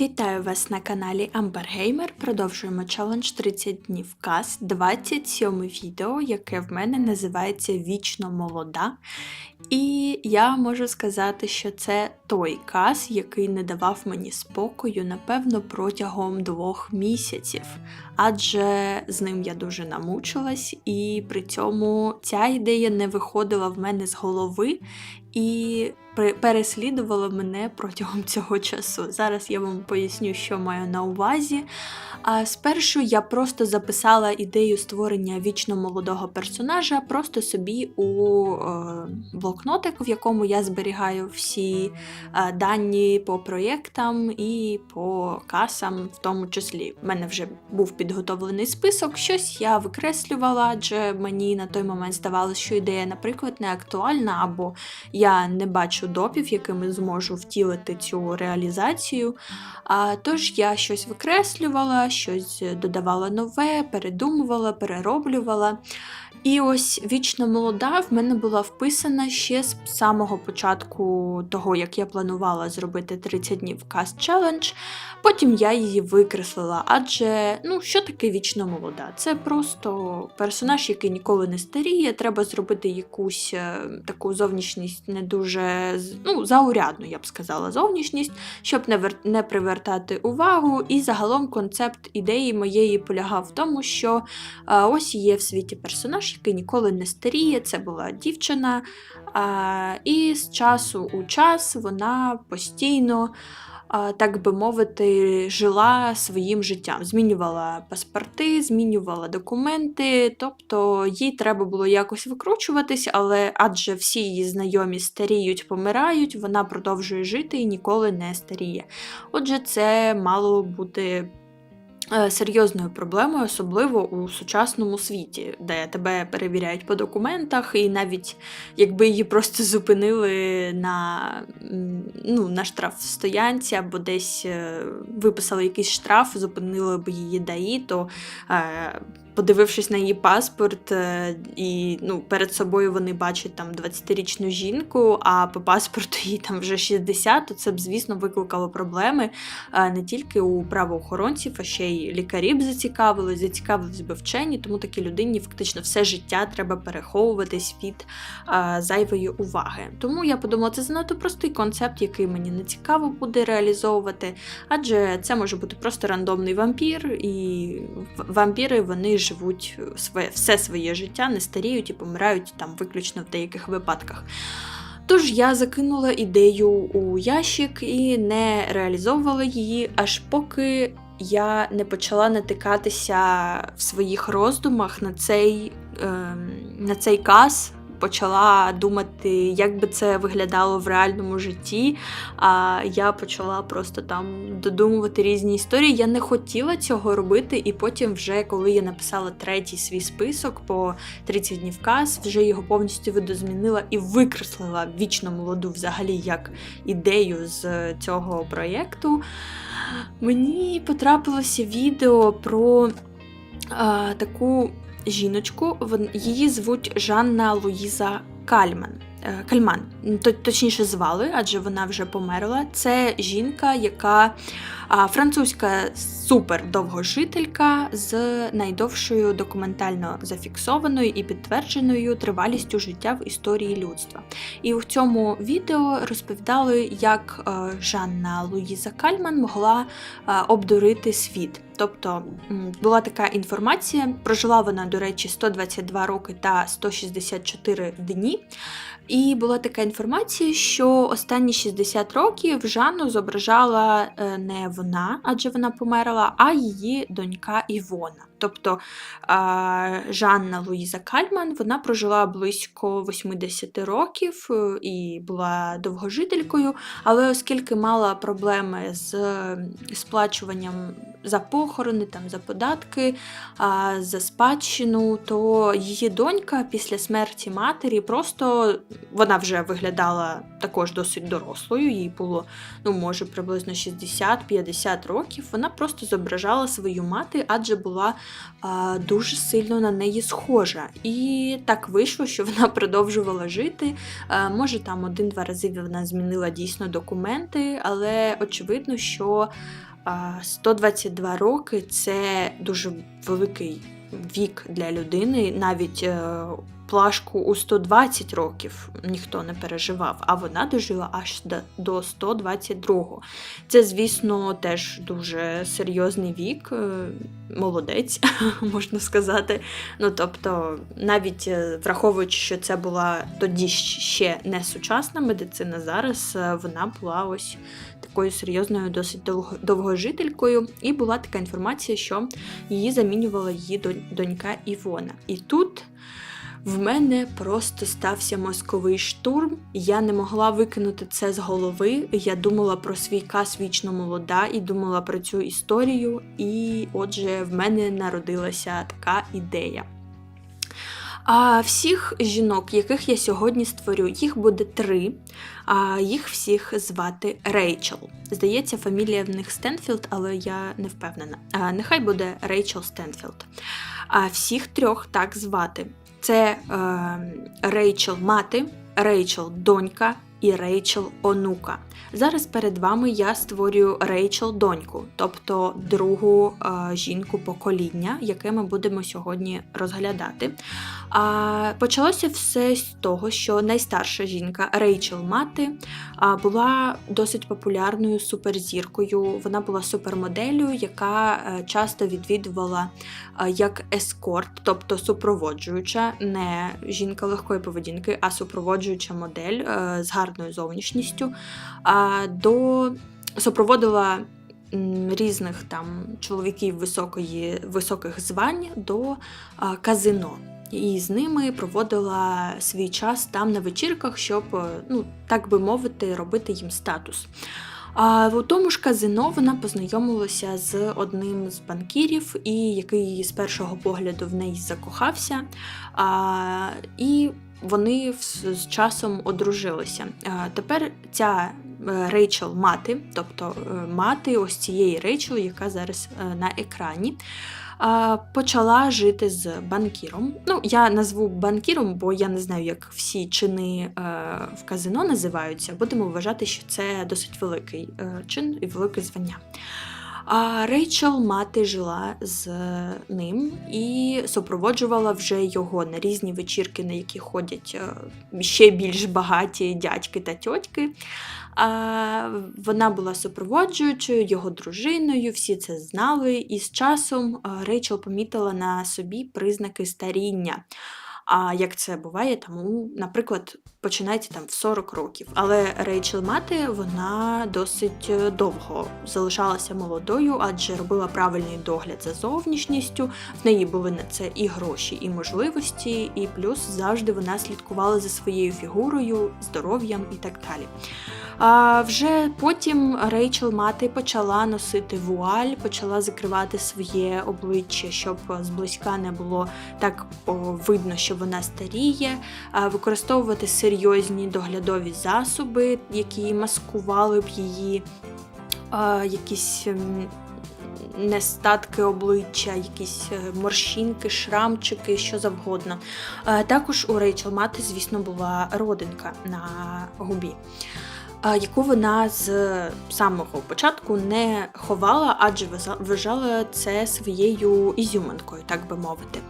Вітаю вас на каналі Amber Продовжуємо челендж 30 днів каз, 27 відео, яке в мене називається Вічно молода. І я можу сказати, що це той каз, який не давав мені спокою, напевно, протягом двох місяців. Адже з ним я дуже намучилась, і при цьому ця ідея не виходила в мене з голови. І пе- переслідувала мене протягом цього часу. Зараз я вам поясню, що маю на увазі. А спершу я просто записала ідею створення вічно молодого персонажа просто собі у е, блокнотик, в якому я зберігаю всі е, дані по проєктам і по касам, в тому числі. У мене вже був підготовлений список, щось я викреслювала, адже мені на той момент здавалося, що ідея, наприклад, не актуальна, або я не бачу допів, якими зможу втілити цю реалізацію. А, тож я щось викреслювала, щось додавала нове, передумувала, перероблювала. І ось вічно молода в мене була вписана ще з самого початку того, як я планувала зробити 30 днів каст челендж. Потім я її викреслила, адже ну що таке вічно молода? Це просто персонаж, який ніколи не старіє. Треба зробити якусь е, таку зовнішність не дуже ну, заурядну, я б сказала, зовнішність, щоб не, вер... не привертати увагу. І загалом концепт ідеї моєї полягав в тому, що а, ось є в світі персонаж, який ніколи не старіє. Це була дівчина, а, і з часу у час вона постійно. а, Так би мовити, жила своїм життям, змінювала паспорти, змінювала документи, тобто їй треба було якось викручуватись, але адже всі її знайомі старіють, помирають, вона продовжує жити і ніколи не старіє. Отже, це мало бути серйозною проблемою, особливо у сучасному світі, де тебе перевіряють по документах, і навіть якби її просто зупинили на, ну, на штрафстоянці або десь е, виписали якийсь штраф, зупинили б її ДАІ, то е, подивившись на її паспорт, е, і ну, перед собою вони бачать там 20-річну жінку, а по паспорту їй там вже 60, то це б, звісно, викликало проблеми е, не тільки у правоохоронців, а ще й лікарі б зацікавились, зацікавились би вчені, тому такій людині фактично все життя треба переховуватись від е, зайвої уваги. Тому я подумала, це занадто простий концепт, який мені не цікаво буде реалізовувати, адже це може бути просто рандомний вампір, і вампіри вони живуть своє, все своє життя, не старіють і помирають там виключно в деяких випадках. Тож я закинула ідею у ящик і не реалізовувала її, аж поки я не почала натикатися в своїх роздумах на цей, е, на цей каз. Почала думати, як би це виглядало в реальному житті. А я почала просто там додумувати різні історії. Я не хотіла цього робити, і потім, вже коли я написала третій свій список по 30 днів каз, вже його повністю видозмінила і викреслила вічно молоду взагалі як ідею з цього проєкту. Мені потрапилося відео про таку жіночку. Її звуть Жанна Луїза Кальман. Е, Кальман, точніше звали, адже вона вже померла. Це жінка, яка французька супердовгожителька з найдовшою документально зафіксованою і підтвердженою тривалістю життя в історії людства. І в цьому відео розповідали, як е, Жанна Луїза Кальман могла е, обдурити світ. Тобто була така інформація, прожила вона, до речі, 122 роки та 164 дні. І була така інформація, що останні 60 років Жанну зображала е, не вона, адже вона померла, а її донька Івона. Тобто Жанна Луїза Кальман вона прожила близько 80 років е, і була довгожителькою, але оскільки мала проблеми з сплачуванням за похорони, там, за податки, за спадщину, то її донька після смерті матері просто вона вже виглядала також досить дорослою, їй було, ну, може, приблизно 60-50 років. Вона просто зображала свою мати, адже була дуже сильно на неї схожа. І так вийшло, що вона продовжувала жити. Може, там один-два рази вона змінила дійсно документи, але очевидно, що 122 роки це дуже великий вік для людини, навіть е, плашку у 120 років ніхто не переживав, а вона дожила аж до- до 122-го. Це, звісно, теж дуже серйозний вік, е, молодець, можна сказати. Ну тобто, навіть е, враховуючи, що це була тоді ще не сучасна медицина, зараз е, вона була ось такою серйозною, досить довгожителькою. І була така інформація, що її замінювала її донька Івона. І тут. В мене просто стався мозковий штурм. Я не могла викинути це з голови. Я думала про свій кас вічно молода і думала про цю історію. І отже, в мене народилася така ідея. А всіх жінок, яких я сьогодні створю, їх буде три. А їх всіх звати Рейчел. Здається, фамілія в них Стенфілд, але я не впевнена. А, нехай буде Рейчел Стенфілд. А всіх трьох так звати. Це е, Рейчел мати, Рейчел донька і Рейчел онука. Зараз перед вами я створюю Рейчел доньку, тобто другу е, жінку покоління, яке ми будемо сьогодні розглядати. А почалося все з того, що найстарша жінка Рейчел мати була досить популярною суперзіркою. Вона була супермоделлю, яка е, часто відвідувала е, як ескорт, тобто супроводжуюча, не жінка легкої поведінки, а супроводжуюча модель е, з гарною зовнішністю. До супроводила різних там чоловіків високої, високих звань до казино. І з ними проводила свій час там на вечірках, щоб, е, ну так би мовити, робити їм статус. А в тому ж казино вона познайомилася з одним з банкірів, і який з першого погляду в неї закохався. А, і вони з, часом одружилися. А, тепер ця е, Рейчел мати, тобто е, мати ось цієї Рейчел, яка зараз на екрані. Почала жити з банкіром. Ну, я назву банкіром, бо я не знаю, як всі чини е, в казино називаються. Будемо вважати, що це досить великий е, чин і велике звання. А Рейчел мати жила з ним і супроводжувала вже його на різні вечірки, на які ходять е, ще більш багаті дядьки та тьотьки. Вона була супроводжуючою, його дружиною, всі це знали, і з часом е, Рейчел помітила на собі признаки старіння. А як це буває, тому, наприклад, починається там в 40 років. Але Рейчел мати вона досить е, довго залишалася молодою, адже робила правильний догляд за зовнішністю. В неї були на це і гроші, і можливості, і плюс завжди вона слідкувала за своєю фігурою, здоров'ям і так далі. А вже потім Рейчел мати почала носити вуаль, почала закривати своє обличчя, щоб зблизька не було так видно, що вона старіє, використовувати серйозні доглядові засоби, які маскували б її е, якісь. Нестатки обличчя, якісь е, морщинки, шрамчики, що завгодно. Е, Також у Рейчел мати, звісно, була родинка на губі яку вона з самого початку не ховала, адже вважала це своєю ізюминкою, так би мовити,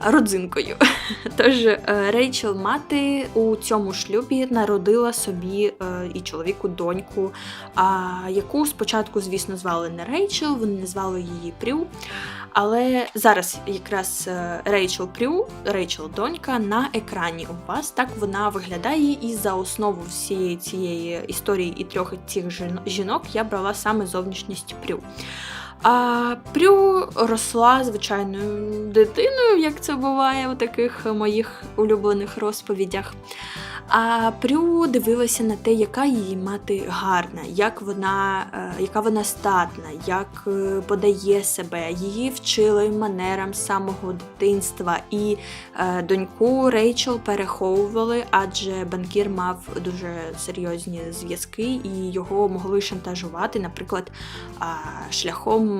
родзинкою. Тож е, Рейчел мати у цьому шлюбі народила собі е, і чоловіку доньку, яку спочатку, звісно, звали не Рейчел, вони назвали її Прю. Але зараз якраз е, Рейчел Прю, Рейчел донька на екрані у вас. Так вона виглядає, і за основу всієї цієї історії і трьох цих жін- жінок я брала саме зовнішність Прю. А Прю росла звичайною дитиною, як це буває у таких моїх улюблених розповідях. А Прю дивилася на те, яка її мати гарна, як вона, е, яка вона статна, як е, подає себе. Її вчили манерам самого дитинства. І е, доньку Рейчел переховували, адже банкір мав дуже серйозні зв'язки і його могли шантажувати, наприклад, шляхом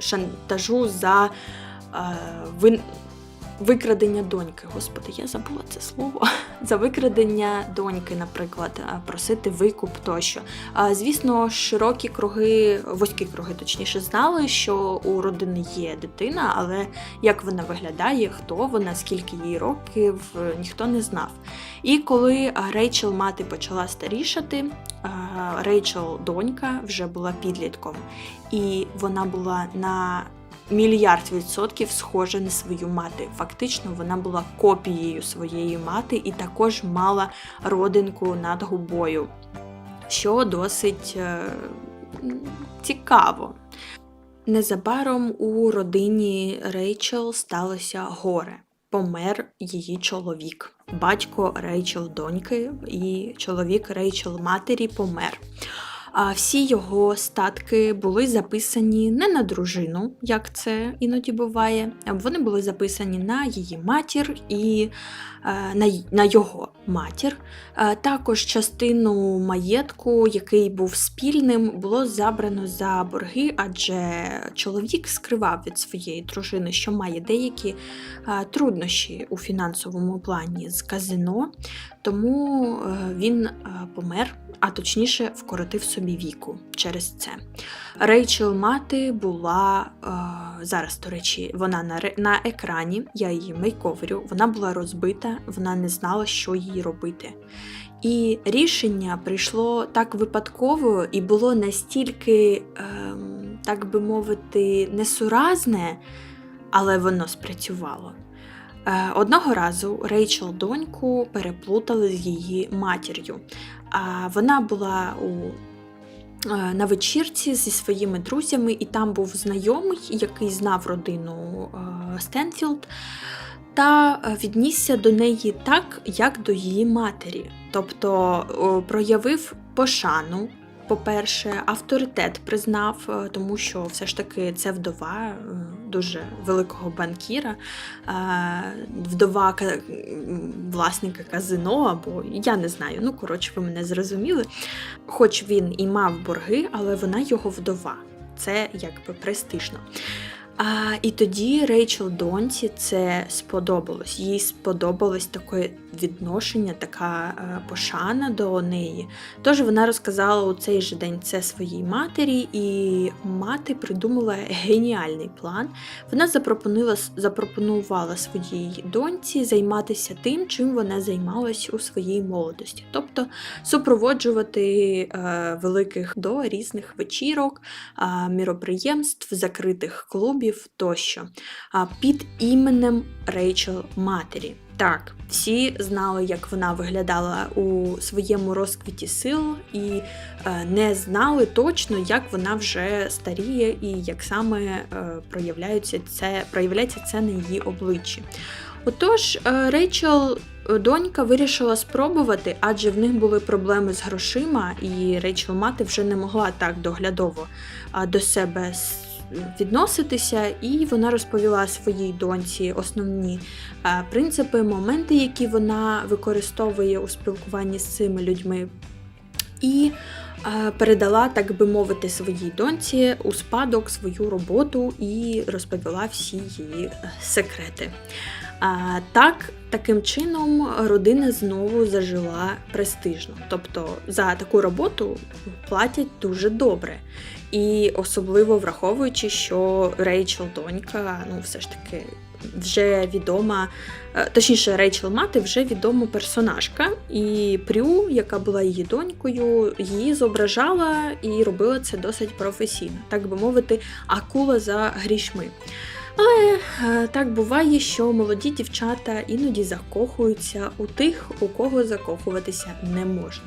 шантажу за е, викрадення доньки. Господи, я забула це слово. За викрадення доньки, наприклад, просити викуп тощо. Звісно, широкі круги, вузькі круги, точніше, знали, що у родини є дитина, але як вона виглядає, хто вона, скільки їй років, ніхто не знав. І коли Рейчел мати почала старішати, Рейчел донька вже була підлітком, і вона була на мільярд відсотків схожа на свою мати. Фактично, вона була копією своєї мати і також мала родинку над губою, що досить е, цікаво. Незабаром у родині Рейчел сталося горе. Помер її чоловік. Батько Рейчел доньки і чоловік Рейчел матері помер. А всі його статки були записані не на дружину, як це іноді буває. Вони були записані на її матір і е, на, його матір. Е, Також частину маєтку, який був спільним, було забрано за борги, адже чоловік скривав від своєї дружини, що має деякі е, труднощі у фінансовому плані з казино, тому він помер, а точніше вкоротив собі віку через це. Рейчел мати була е, зараз, до речі, вона на, на екрані, я її мейковерю, вона була розбита, вона не знала, що їй робити. І рішення прийшло так випадково і було настільки, ем, так би мовити, несуразне, але воно спрацювало. Е, Одного разу Рейчел доньку переплутали з її матір'ю. А вона була у, е, на вечірці зі своїми друзями, і там був знайомий, який знав родину е, Стенфілд, та е, віднісся до неї так, як до її матері. Тобто проявив пошану. По-перше, авторитет признав, е, тому що все ж таки це вдова е, дуже великого банкіра, е, вдова власника казино, або я не знаю, ну коротше, ви мене зрозуміли. Хоч він і мав борги, але вона його вдова. Це якби престижно. А, і тоді Рейчел Донці це сподобалось. Їй сподобалось таке відношення, така е, пошана до неї. Тож вона розказала у цей же день це своїй матері, і мати придумала геніальний план. Вона запропонувала, запропонувала своїй доньці займатися тим, чим вона займалась у своїй молодості, тобто супроводжувати е, великих до різних вечірок, міроприємств, закритих клубів тощо а, під іменем Рейчел матері. Так, всі знали, як вона виглядала у своєму розквіті сил, і е, не знали точно, як вона вже старіє і як саме е, проявляється це, проявляється це на її обличчі. Отож, е, Рейчел донька вирішила спробувати, адже в них були проблеми з грошима, і Рейчел мати вже не могла так доглядово до себе відноситися, і вона розповіла своїй доньці основні е, принципи, моменти, які вона використовує у спілкуванні з цими людьми. І е, передала, так би мовити, своїй доньці у спадок свою роботу і розповіла всі її е, секрети. Так, таким чином родина знову зажила престижно. Тобто за таку роботу платять дуже добре. І особливо враховуючи, що Рейчел донька, ну все ж таки. Вже відома, е, точніше, Рейчел мати вже відома персонажка, і Прю, яка була її донькою, її зображала і робила це досить професійно, так би мовити, акула за грішми. Але е, так буває, що молоді дівчата іноді закохуються у тих, у кого закохуватися не можна.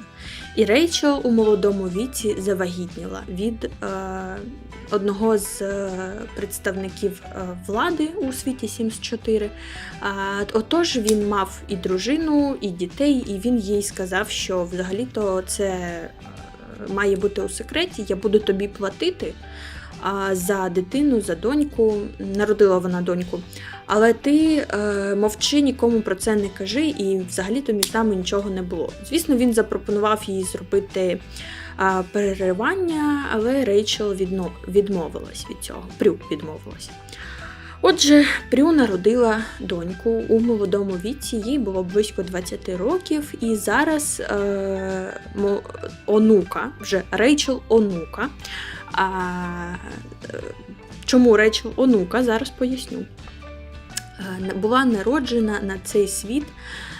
І Рейчел у молодому віці завагітніла від е, одного з е, представників е, влади у світі Sims 4. Отож, він мав і дружину, і дітей, і він їй сказав, що взагалі-то це має бути у секреті, я буду тобі платити за дитину, за доньку. Народила вона доньку. Але ти е, мовчи, нікому про це не кажи, і взагалі-то між нами нічого не було. Звісно, він запропонував їй зробити а, переривання, але Рейчел відно, відмовилась від цього. Прю відмовилась. Отже, Прю народила доньку у молодому віці, їй було близько 20 років, і зараз е, онука, вже Рейчел онука. А, е, чому Рейчел онука? Зараз поясню. Е, Була народжена на цей світ,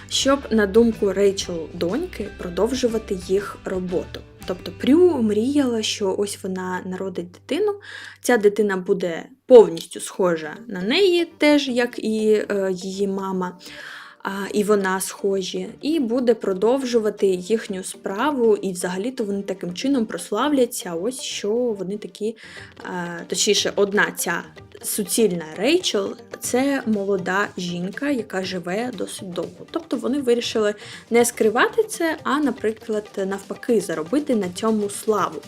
щоб, на думку Рейчел доньки, продовжувати їх роботу. Тобто Прю мріяла, що ось вона народить дитину, ця дитина буде повністю схожа на неї, теж як і е, її мама. І вона схожі, і буде продовжувати їхню справу, і взагалі-то вони таким чином прославляться. Ось що вони такі, точніше, одна ця суцільна Рейчел це молода жінка, яка живе досить довго. Тобто вони вирішили не скривати це, а, наприклад, навпаки, заробити на цьому славу.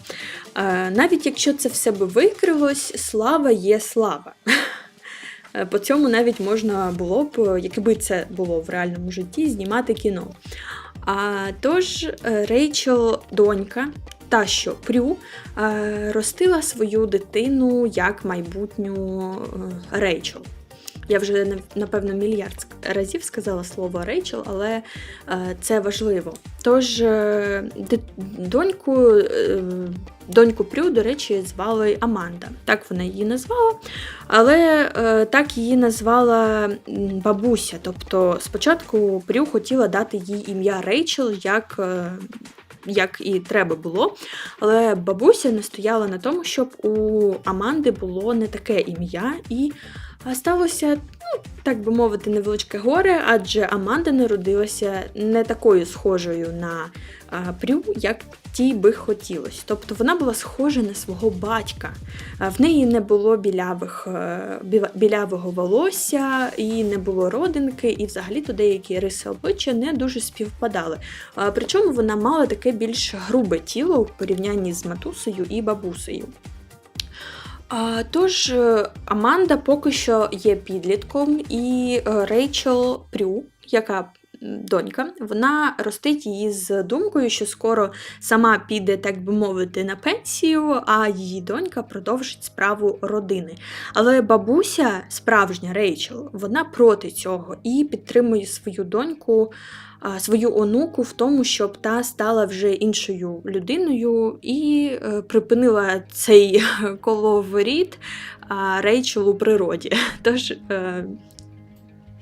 Е, навіть якщо це все би викрилось, слава є слава. Е, По цьому навіть можна було б, якби це було в реальному житті, знімати кіно. А тож е, Рейчел, донька, та що Прю, е, ростила свою дитину як майбутню е, Рейчел. Я вже напевно мільярд разів сказала слово Рейчел, але е, це важливо. Тож е, доньку, е, доньку Прю, до речі, звали Аманда. Так вона її назвала. Але так її назвала бабуся. Тобто спочатку Прю хотіла дати їй ім'я Рейчел, як, як і треба було. Але бабуся настояла на тому, щоб у Аманди було не таке ім'я, і сталося, ну, так би мовити, невеличке горе, адже Аманда народилася не такою схожою на а, Прю, як тій би хотілося. Тобто вона була схожа на свого батька. А, В неї не було білявих, е, біла- білявого волосся, і не було родинки, і взагалі-то деякі риси обличчя не дуже співпадали. А, Причому вона мала таке більш грубе тіло в порівнянні з матусею і бабусею. А, тож е, Аманда поки що є підлітком, і е, Рейчел Прю, яка донька, вона ростить її з думкою, що скоро сама піде, так би мовити, на пенсію, а її донька продовжить справу родини. Але бабуся, справжня Рейчел, вона проти цього і підтримує свою доньку, свою онуку в тому, щоб та стала вже іншою людиною і е, припинила цей коловоріт Рейчел у природі. Тож.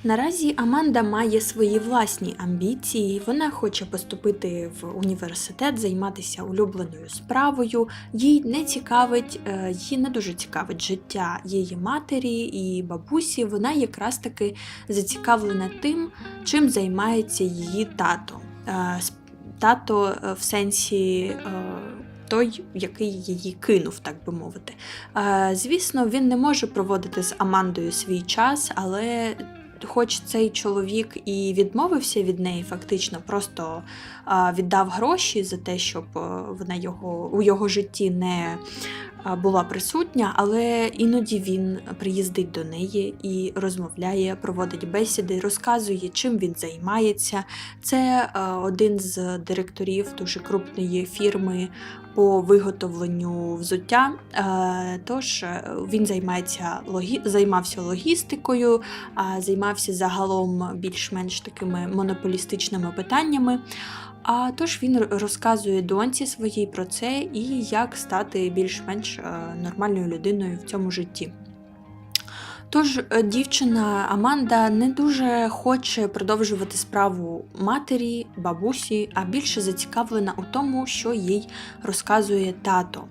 Наразі Аманда має свої власні амбіції. Вона хоче поступити в університет, займатися улюбленою справою. Їй не цікавить, е, їй не дуже цікавить життя її матері і бабусі. Вона якраз таки зацікавлена тим, чим займається її тато. Е, Тато е, в сенсі. Той, який її кинув, так би мовити. Звісно, він не може проводити з Амандою свій час, але хоч цей чоловік і відмовився від неї, фактично, просто віддав гроші за те, щоб е, вона його у його житті не була присутня, але іноді він приїздить до неї і розмовляє, проводить бесіди, розказує, чим він займається. Це е, один з директорів дуже крупної фірми по виготовленню взуття. Е, Тож е, він займається займався логістикою, а займався загалом більш-менш такими монополістичними питаннями. А тож він розказує доньці своїй про це і як стати більш-менш е, нормальною людиною в цьому житті. Тож е, дівчина Аманда не дуже хоче продовжувати справу матері, бабусі, а більше зацікавлена у тому, що їй розказує тато.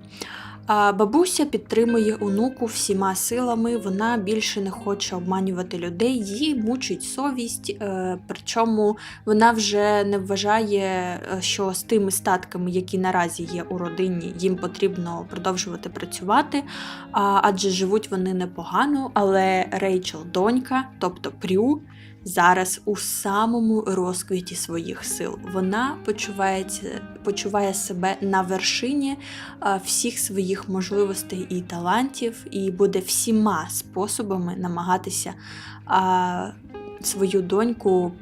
А бабуся підтримує онуку всіма силами. Вона більше не хоче обманювати людей, її мучить совість. е, Причому вона вже не вважає, е, що з тими статками, які наразі є у родині, їм потрібно продовжувати працювати, адже живуть вони непогано. Але Рейчел донька, тобто Прю, зараз у самому розквіті своїх сил. Вона почувається, почуває себе на вершині всіх своїх можливостей і талантів, і буде всіма способами намагатися свою доньку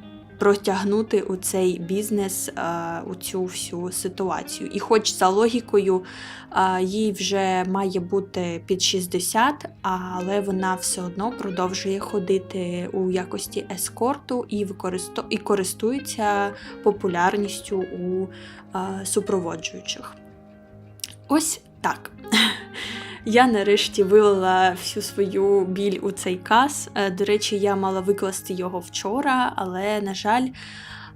протягнути у цей бізнес, а, у цю всю ситуацію. І хоч за логікою а, їй вже має бути під 60, але вона все одно продовжує ходити у якості ескорту і, використо... і користується популярністю у а, супроводжуючих. Ось так. Я нарешті вилила всю свою біль у цей каз. Е, До речі, я мала викласти його вчора, але, на жаль,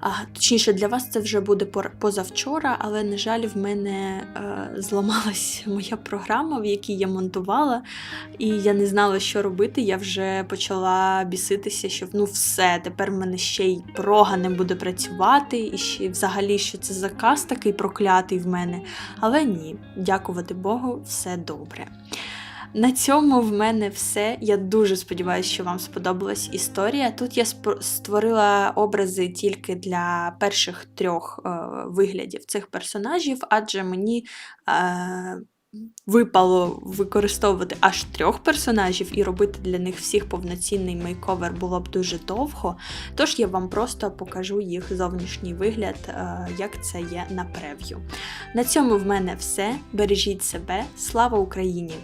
а, точніше, для вас це вже буде позавчора, але, на жаль, в мене е, зламалась моя програма, в якій я монтувала, і я не знала, що робити. Я вже почала біситися, що ну все, тепер в мене ще й прога не буде працювати, і ще взагалі, що це за каз такий проклятий в мене. Але ні, дякувати Богу, все добре. На цьому в мене все. Я дуже сподіваюся, що вам сподобалась історія. Тут я створила образи тільки для перших трьох е, виглядів цих персонажів, адже мені е, випало використовувати аж трьох персонажів і робити для них всіх повноцінний мейковер було б дуже довго. Тож я вам просто покажу їх зовнішній вигляд, е, як це є на прев'ю. На цьому в мене все. Бережіть себе. Слава Україні!